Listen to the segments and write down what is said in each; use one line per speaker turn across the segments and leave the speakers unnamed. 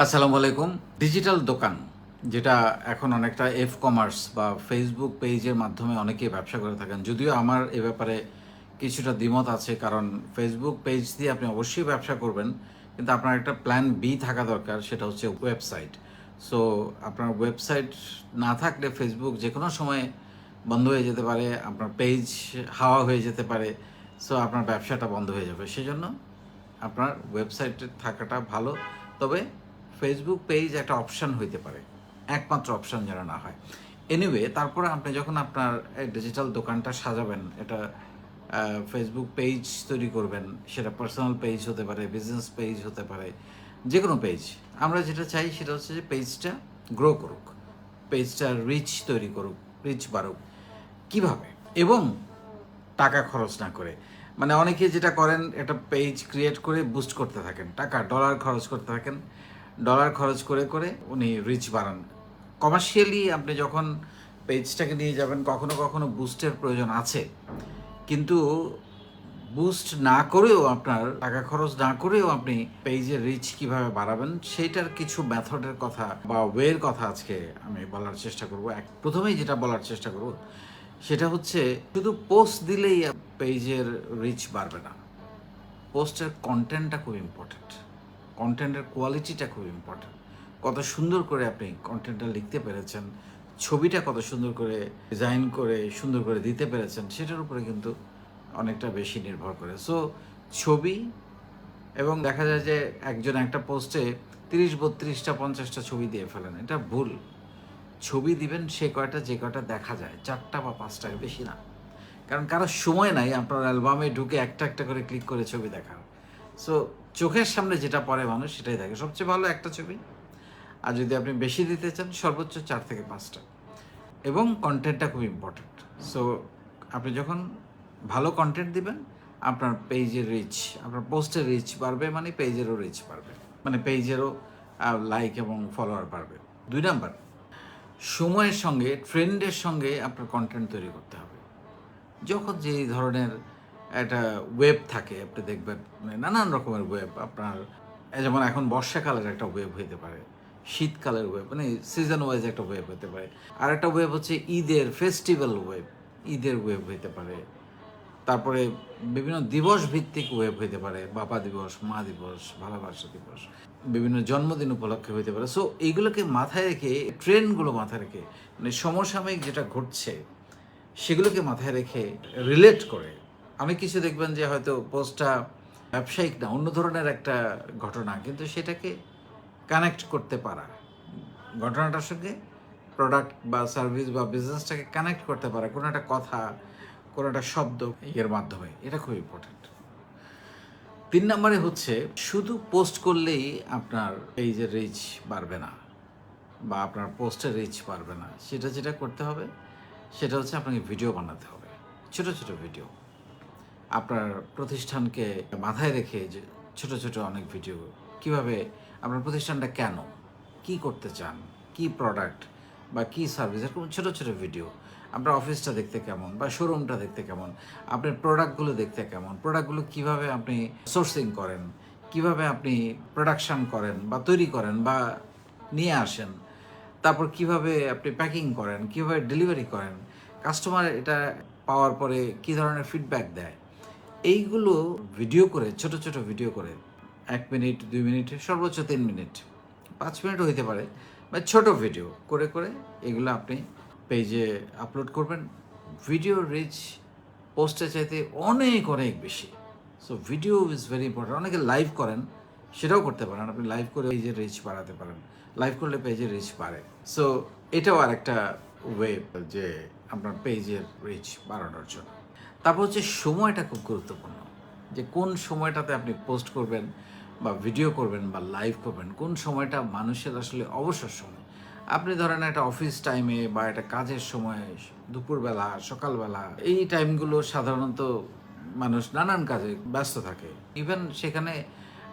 আসসালামু আলাইকুম। ডিজিটাল দোকান, যেটা এখন অনেকটা এফ কমার্স বা ফেসবুক পেজের মাধ্যমে অনেকেই ব্যবসা করে থাকেন। যদিও আমার এ ব্যাপারে কিছুটা দ্বিমত আছে, কারণ ফেসবুক পেজ দিয়ে আপনি অবশ্যই ব্যবসা করবেন, কিন্তু আপনার একটা প্ল্যান বি থাকা দরকার, সেটা হচ্ছে ওয়েবসাইট সো আপনার ওয়েবসাইট না থাকলে ফেসবুক যে কোনো সময় বন্ধ হয়ে যেতে পারে, আপনার পেজ হাওয়া হয়ে যেতে পারে সো আপনার ব্যবসাটা বন্ধ হয়ে যাবে। সেজন্য আপনার ওয়েবসাইটে থাকাটা ভালো। তবে ফেসবুক পেজ একটা অপশান হইতে পারে। একমাত্র অপশান যেন না হয়। এনিওয়ে তারপরে আপনি যখন আপনার ডিজিটাল দোকানটা সাজাবেন, এটা ফেসবুক পেজ তৈরি করবেন, সেটা পার্সোনাল পেজ হতে পারে বিজনেস পেজ হতে পারে যে কোনো পেজ আমরা যেটা চাই সেটা হচ্ছে যে পেজটা গ্রো করুক পেজটা রিচ তৈরি করুক রিচ বাড়ুক। কীভাবে? এবং টাকা খরচ না করে। মানে অনেকে যেটা করেন, একটা পেজ ক্রিয়েট করে বুস্ট করতে থাকেন। টাকা ডলার খরচ করতে থাকেন। ডলার খরচ করে করে উনি রিচ বাড়ান কমার্শিয়ালি আপনি যখন পেজটাকে নিয়ে যাবেন, কখনো কখনো বুস্টের প্রয়োজন আছে। কিন্তু বুস্ট না করেও আপনার টাকা খরচ না করেও আপনি পেজের রিচ কীভাবে বাড়াবেন, সেইটার কিছু মেথডের কথা বা ওয়ের কথা আজকে আমি বলার চেষ্টা করব। এক, প্রথমেই যেটা বলার চেষ্টা করব, সেটা হচ্ছে শুধু পোস্ট দিলেই পেজের রিচ বাড়বে না। পোস্টের কন্টেন্টটা খুব ইম্পর্ট্যান্ট কন্টেন্টের কোয়ালিটিটা খুব ইম্পর্ট্যান্ট কত সুন্দর করে আপনি কন্টেন্টটা লিখতে পেরেছেন, ছবিটা কত সুন্দর করে ডিজাইন করে সুন্দর করে দিতে পেরেছেন, সেটার উপরে কিন্তু অনেকটা বেশি নির্ভর করে। সো ছবি এবং দেখা যায় যে একজন একটা পোস্টে তিরিশ, বত্রিশটা, পঞ্চাশটা ছবি দিয়ে ফেলেন, এটা ভুল। ছবি দিবেন, সে কয়টা, যে কয়টা দেখা যায়, চারটা বা পাঁচটার বেশি না। কারণ কারও সময় নাই, আপনার অ্যালবামে ঢুকে একটা একটা করে ক্লিক করে ছবি দেখার। সো চোখের সামনে যেটা পড়ে মানুষ, সেটাই দেখে। সবচেয়ে ভালো একটা ছবি। আর যদি আপনি বেশি দিতে চান, সর্বোচ্চ চার থেকে পাঁচটা। এবং কন্টেন্টটা খুব ইম্পর্ট্যান্ট সো আপনি যখন ভালো কন্টেন্ট দিবেন, আপনার পেজের রিচ আপনার পোস্টের রিচ বাড়বে মানে পেজেরও রিচ বাড়বে। মানে পেজেরও লাইক এবং ফলোয়ার বাড়বে। দুই নাম্বার, সময়ের সঙ্গে ট্রেন্ডের সঙ্গে আপনার কন্টেন্ট তৈরি করতে হবে। যখন যে ধরনের একটা ওয়েব থাকে, আপনি দেখবেন মানে নানান রকমের ওয়েব আপনার যেমন এখন বর্ষাকালের একটা ওয়েব হইতে পারে, শীতকালের ওয়েব মানে সিজন ওয়াইজ একটা ওয়েব হতে পারে। আর একটা ওয়েব হচ্ছে ঈদের ফেস্টিভ্যাল ওয়েব ঈদের ওয়েব হইতে পারে। তারপরে বিভিন্ন দিবস ভিত্তিক ওয়েব হইতে পারে, বাবা দিবস, মা দিবস, ভালোবাসা দিবস, বিভিন্ন জন্মদিন উপলক্ষে হইতে পারে। সো এইগুলোকে মাথায় রেখে ট্রেন্ডগুলো মাথায় রেখে মানে সমসাময়িক যেটা ঘটছে, সেগুলোকে মাথায় রেখে রিলেট করে অনেক কিছু দেখবেন যে হয়তো পোস্টটা ব্যবসায়িক না, অন্য ধরনের একটা ঘটনা, কিন্তু সেটাকে কানেক্ট করতে পারা। ঘটনাটার সঙ্গে প্রোডাক্ট বা সার্ভিস বা বিজনেসটাকে কানেক্ট করতে পারা, কোনো একটা কথা, কোনো একটা শব্দ এর মাধ্যমে। এটা খুব ইম্পর্ট্যান্ট তিন নম্বরে হচ্ছে, শুধু পোস্ট করলেই আপনার এই যে রিচ বাড়বে না, বা আপনার পোস্টের রিচ বাড়বে না। সেটা যেটা করতে হবে, সেটা হচ্ছে আপনাকে ভিডিও বানাতে হবে। ছোট ছোট ভিডিও আপনার প্রতিষ্ঠানকে মাথায় রেখে যে ছোট ছোট অনেক ভিডিও কীভাবে আপনার প্রতিষ্ঠানটা কেন? কি করতে চান? কি প্রোডাক্ট বা কি সার্ভিস এরকম ছোট ছোট ভিডিও আপনার অফিসটা দেখতে কেমন বা শোরুমটা দেখতে কেমন? আপনার প্রোডাক্টগুলো দেখতে কেমন? প্রোডাক্টগুলো কীভাবে আপনি সোর্সিং করেন? কীভাবে আপনি প্রোডাকশান করেন বা তৈরি করেন বা নিয়ে আসেন? তারপর কীভাবে আপনি প্যাকিং করেন? কীভাবে ডেলিভারি করেন? কাস্টমার এটা পাওয়ার পরে কি ধরনের ফিডব্যাক দেয়? এইগুলো ভিডিও করে, ছোট ছোট ভিডিও করে, এক মিনিট দুই মিনিট সর্বোচ্চ তিন মিনিট পাঁচ মিনিটও হইতে পারে, বা ছোট ভিডিও করে করে এগুলো আপনি পেজে আপলোড করবেন। ভিডিও রিচ পোস্টে চাইতে অনেক অনেক বেশি। So video is very important অনেকে লাইভ করেন, সেটাও করতে পারেন। আপনি লাইভ করে পেজের রিচ বাড়াতে পারেন। লাইভ করলে পেজের রিচ বাড়ে। সো এটাও আরেকটা ওয়ে যে আপনার পেজের রিচ বাড়ানোর জন্য। তারপর হচ্ছে সময়টা খুব গুরুত্বপূর্ণ। যে কোন সময়টাতে আপনি পোস্ট করবেন বা ভিডিও করবেন বা লাইভ করবেন, কোন সময়টা মানুষের আসলে অবসর সময়। আপনি ধরেন একটা অফিস টাইমে বা একটা কাজের সময়, দুপুরবেলা, সকালবেলা, এই টাইমগুলো সাধারণত মানুষ নানান কাজে ব্যস্ত থাকে। ইভেন সেখানে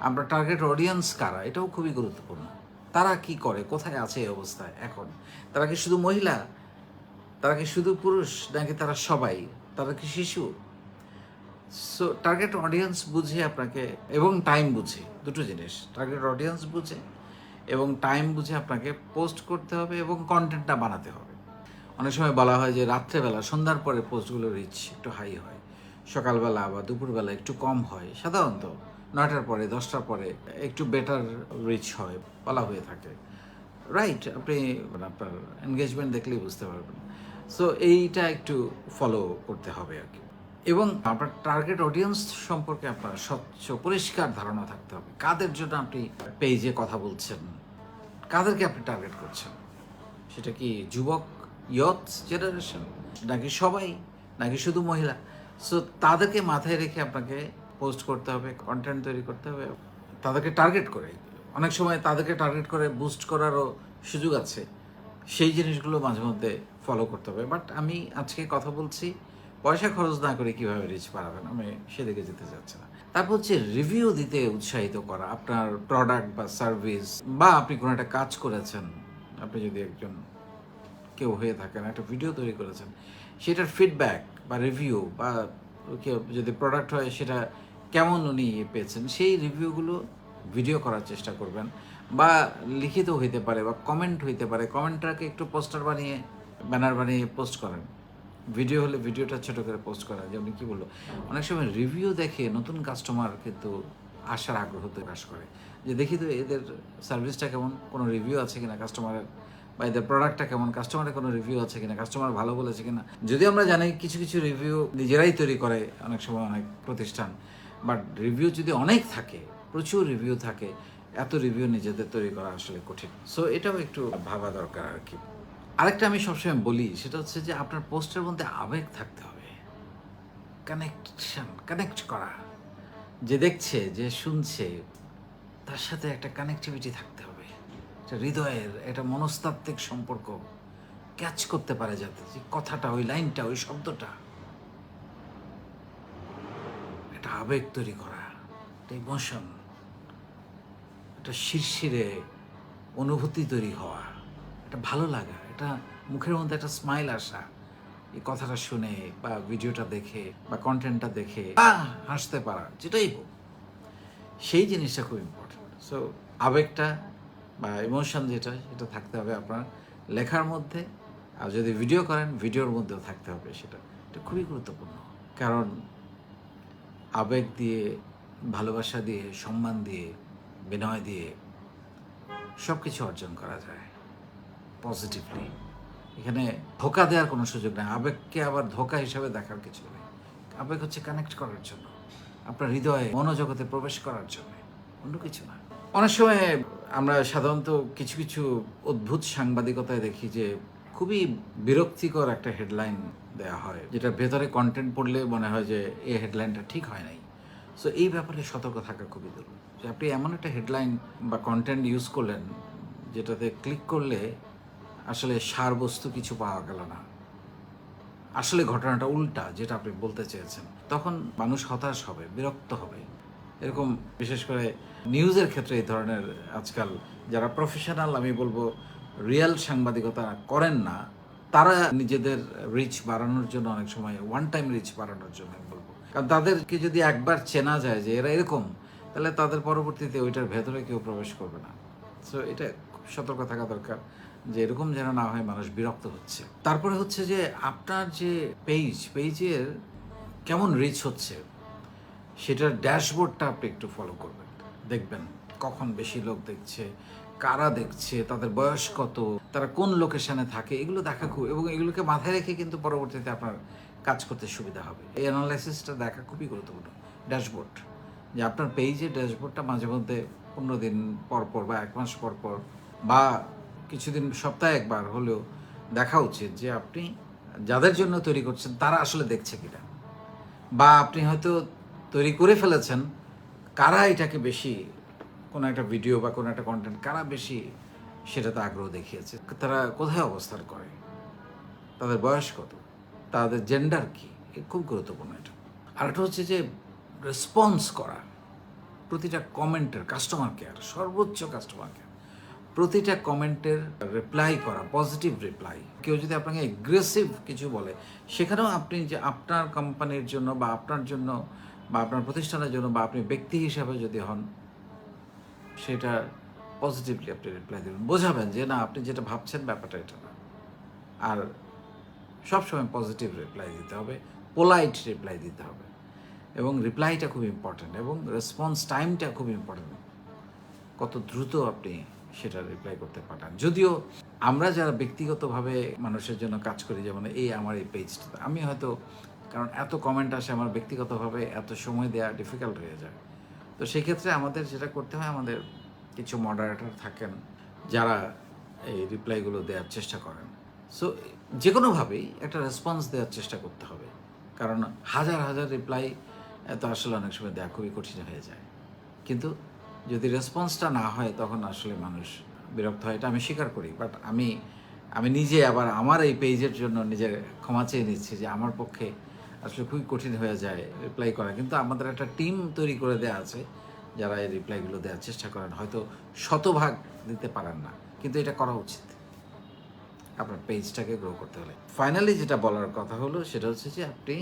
আমরা টার্গেট অডিয়েন্স কারা, এটাও খুবই গুরুত্বপূর্ণ। তারা কি করে, কোথায় আছে এই অবস্থায় এখন? তারা কি শুধু মহিলা? তারা কি শুধু পুরুষ? নাকি তারা সবাই? তারা কি শিশু? সো টার্গেট অডিয়েন্স বুঝে আপনাকে এবং টাইম বুঝে, দুটো জিনিস। টার্গেট অডিয়েন্স বুঝে এবং টাইম বুঝে আপনাকে পোস্ট করতে হবে এবং কন্টেন্টটা বানাতে হবে। অনেক সময় বলা হয় যে রাত্রেবেলা, সন্ধ্যার পরে পোস্টগুলো রিচ একটু হাই হয়। সকালবেলা বা দুপুরবেলা একটু কম হয়, সাধারণত নয়টার পরে, দশটার পরে একটু বেটার রিচ হয়, বলা হয়ে থাকে। রাইট আপনি মানে আপনার এনগেজমেন্ট দেখলেই বুঝতে পারবেন। সো এইটা একটু ফলো করতে হবে আর কি। এবং আপনার টার্গেট অডিয়েন্স সম্পর্কে আপনার স্বচ্ছ, পরিষ্কার ধারণা থাকতে হবে। কাদের জন্য আপনি পেজে কথা বলছেন? কাদেরকে আপনি টার্গেট করছেন? সেটা কি যুবক ইয়থ জেনারেশন নাকি সবাই, নাকি শুধু মহিলা? সো তাদেরকে মাথায় রেখে আপনাকে পোস্ট করতে হবে কন্টেন্ট তৈরি করতে হবে, তাদেরকে টার্গেট করে। অনেক সময় তাদেরকে টার্গেট করে বুস্ট করারও সুযোগ আছে। সেই জিনিসগুলো মাঝে মধ্যে ফলো করতে হবে। বাট আমি আজকে কথা বলছি, পয়সা খরচ না করে কীভাবে রিচ বাড়াবেন? আমি সেদিকে যেতে চাচ্ছি না। তারপর হচ্ছে রিভিউ দিতে উৎসাহিত করা, আপনার প্রোডাক্ট বা সার্ভিস বা আপনি কোনো একটা কাজ করেছেন, আপনি যদি একজন কেউ হয়ে থাকেন, একটা ভিডিও তৈরি করেছেন, সেটার ফিডব্যাক বা রিভিউ বা যদি প্রোডাক্ট হয়, সেটা কেমন উনি পেয়েছেন, সেই রিভিউগুলো ভিডিও করার চেষ্টা করবেন। বা লিখিত হইতে পারে বা কমেন্ট হইতে পারে কমেন্টটাকে একটু পোস্টার বানিয়ে ব্যানার বানিয়ে পোস্ট করেন। ভিডিও হলে ভিডিওটা ছোটো করে পোস্ট করা যেমন কী বলল? অনেক সময় রিভিউ দেখে নতুন কাস্টমার কিন্তু আসার আগ্রহ প্রকাশ করে। যে দেখি তো এদের সার্ভিসটা কেমন, কোনো রিভিউ আছে কিনা কাস্টমারের বা এদের প্রোডাক্টটা কেমন কাস্টমারের কোনো রিভিউ আছে কিনা কাস্টমার ভালো বলেছে কিনা? যদি আমরা জানি কিছু কিছু রিভিউ নিজেরাই তৈরি করে অনেক সময় অনেক প্রতিষ্ঠান বাট রিভিউ যদি অনেক থাকে, প্রচুর রিভিউ থাকে রিভিউ নিজেদের তৈরি করা আসলে কঠিন। সো এটাও একটু ভাবা দরকার আর কি। আরেকটা আমি সবসময় বলি, সেটা হচ্ছে যে আপনার পোস্টের মধ্যে আবেগ থাকতে হবে। কানেকশন কানেক্ট করা। যে দেখছে, যে শুনছে, তার সাথে একটা কানেক্টিভিটি থাকতে হবে। একটা হৃদয়ের, একটা মনস্তাত্ত্বিক সম্পর্ক ক্যাচ করতে পারে যাতে যে কথাটা, ওই লাইনটা ওই শব্দটা। একটা আবেগ তৈরি করা, একটা ইমোশন একটা শিরশিরে অনুভূতি তৈরি হওয়া। একটা ভালো লাগা একটা মুখের মধ্যে একটা স্মাইল আসা। এই কথাটা শুনে বা ভিডিওটা দেখে বা কন্টেন্টটা দেখে বা হাসতে পারা, যেটাই হোক, সেই জিনিসটা খুব ইম্পর্টেন্ট সো আবেগটা বা ইমোশন যেটা, সেটা থাকতে হবে আপনার লেখার মধ্যে। আর যদি ভিডিও করেন ভিডিওর মধ্যেও থাকতে হবে সেটা। এটা খুবই গুরুত্বপূর্ণ। কারণ আবেগ দিয়ে, ভালোবাসা দিয়ে, সম্মান দিয়ে বিনয় দিয়ে সব কিছু অর্জন করা যায় পজিটিভলি এখানে ধোকা দেওয়ার কোনো সুযোগ নেই। আবেগকে আবার ধোকা হিসাবে দেখার কিছু নেই। আবেগ হচ্ছে কানেক্ট করার জন্য, আপনার হৃদয়ে মনোজগতে প্রবেশ করার জন্য, অন্য কিছু না। অনেক সময় আমরা সাধারণত কিছু কিছু অদ্ভুত সাংবাদিকতায় দেখি যে খুবই বিরক্তিকর একটা হেডলাইন দেওয়া হয় যেটা ভেতরে কন্টেন্ট পড়লে মনে হয় যে এই হেডলাইনটা ঠিক হয় নাই। সো এই ব্যাপারে সতর্ক থাকা খুবই জরুরি। যে আপনি এমন একটা হেডলাইন বা কন্টেন্ট ইউজ করলেন, যেটাতে ক্লিক করলে আসলে সারবস্তু কিছু পাওয়া গেল না। আসলে ঘটনাটা উল্টা, যেটা আপনি বলতে চেয়েছেন। তখন মানুষ হতাশ হবে, বিরক্ত হবে। এরকম বিশেষ করে নিউজের ক্ষেত্রে এই ধরনের আজকাল যারা প্রফেশনাল আমি বলব রিয়েল সাংবাদিকতা করেন না, তারা নিজেদের রিচ বাড়ানোর জন্য অনেক সময় ওয়ান টাইম রিচ বাড়ানোর জন্য আমি বলব। কারণ তাদেরকে যদি একবার চেনা যায় যে এরা এরকম তাহলে তাদের পরবর্তীতে ওইটার ভেতরে কেউ প্রবেশ করবে না। সো এটা খুব সতর্ক থাকা দরকার যে এরকম যেন না হয় মানুষ বিরক্ত হচ্ছে। তারপরে হচ্ছে যে আপনার যে পেজ পেজের কেমন রিচ হচ্ছে, সেটার ড্যাশবোর্ডটা আপনি একটু ফলো করবেন। দেখবেন কখন বেশি লোক দেখছে, কারা দেখছে, তাদের বয়স কত, তারা কোন লোকেশনে থাকে, এগুলো দেখা খুব এবং এগুলোকে মাথায় রেখে কিন্তু পরবর্তীতে আপনার কাজ করতে সুবিধা হবে। এই অ্যানালাইসিসটা দেখা খুবই গুরুত্বপূর্ণ। ড্যাশবোর্ড যে আপনার পেজের ড্যাশবোর্ডটা মাঝে মধ্যে পনেরো দিন পর পর বা এক মাস পর পর বা কিছুদিন সপ্তাহে একবার হলেও দেখা উচিত যে আপনি যাদের জন্য তৈরি করছেন, তারা আসলে দেখছে কিনা? বা আপনি হয়তো তৈরি করে ফেলেছেন, কারা এটাকে বেশি, কোনো একটা ভিডিও বা কোনো একটা কন্টেন্ট কারা বেশি সেটাতে আগ্রহ দেখিয়েছে? তারা কোথায় অবস্থান করে? তাদের বয়স কত? তাদের জেন্ডার কি? খুব গুরুত্বপূর্ণ এটা। আর একটা হচ্ছে যে রেসপন্স করা, প্রতিটা কমেন্টের কাস্টমার কেয়ার সর্বোচ্চ কাস্টমার কেয়ার প্রতিটা কমেন্টের রিপ্লাই করা পজিটিভ রিপ্লাই কেউ যদি আপনাকে এগ্রেসিভ কিছু বলে, সেখানেও আপনি যে আপনার কোম্পানির জন্য বা আপনার জন্য বা আপনার প্রতিষ্ঠানের জন্য বা আপনি ব্যক্তি হিসাবে যদি হন, সেটা পজিটিভলি আপনি রিপ্লাই দেবেন। বোঝাবেন যে না, আপনি যেটা ভাবছেন ব্যাপারটা এটা না। আর সবসময় পজিটিভ রিপ্লাই দিতে হবে পোলাইট রিপ্লাই দিতে হবে। এবং রিপ্লাইটা খুব ইম্পর্ট্যান্ট এবং রেসপন্স টাইমটা খুব ইম্পর্ট্যান্ট কত দ্রুত আপনি সেটা রিপ্লাই করতে পাঠান। যদিও আমরা যারা ব্যক্তিগতভাবে মানুষের জন্য কাজ করি, যেমন এই আমার এই পেজটা আমি হয়তো, কারণ এত কমেন্ট আসে আমার ব্যক্তিগতভাবে, এত সময় দেওয়া ডিফিকাল্ট হয়ে যায়। তো সেক্ষেত্রে আমাদের যেটা করতে হয়, আমাদের কিছু মডারেটর থাকেন, যারা এই রিপ্লাইগুলো দেওয়ার চেষ্টা করেন। সো যে কোনোভাবেই একটা রেসপন্স দেওয়ার চেষ্টা করতে হবে। কারণ হাজার হাজার রিপ্লাই তো আসলে অনেক সময় দেওয়া খুবই কঠিন হয়ে যায়। কিন্তু যদি রেসপন্সটা না হয়, তখন আসলে মানুষ বিরক্ত হয়। এটা আমি স্বীকার করি বাট আমি আমি নিজে আবার আমার এই পেজের জন্য নিজের ক্ষমা চেয়ে নিচ্ছি যে আমার পক্ষে আসলে খুবই কঠিন হয়ে যায় রিপ্লাই করা। কিন্তু আমাদের একটা টিম তৈরি করে দেওয়া আছে, যারা এই রিপ্লাইগুলো দেওয়ার চেষ্টা করেন। হয়তো শতভাগ দিতে পারেন না, কিন্তু এটা করা উচিত আপনার পেজটাকে গ্রো করতে হলে। ফাইনালি যেটা বলার কথা হলো, সেটা হচ্ছে যে আপনি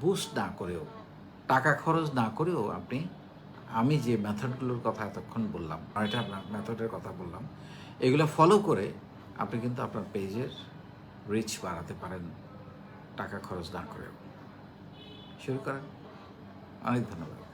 বুস্ট না করেও টাকা খরচ না করেও আপনি, আমি যে মেথডগুলোর কথা এতক্ষণ বললাম আরেকটা মেথডের কথা বললাম, এগুলো ফলো করে আপনি কিন্তু আপনার পেজের রিচ বাড়াতে পারেন টাকা খরচ না করেও। শুরু করেন। অনেক ধন্যবাদ।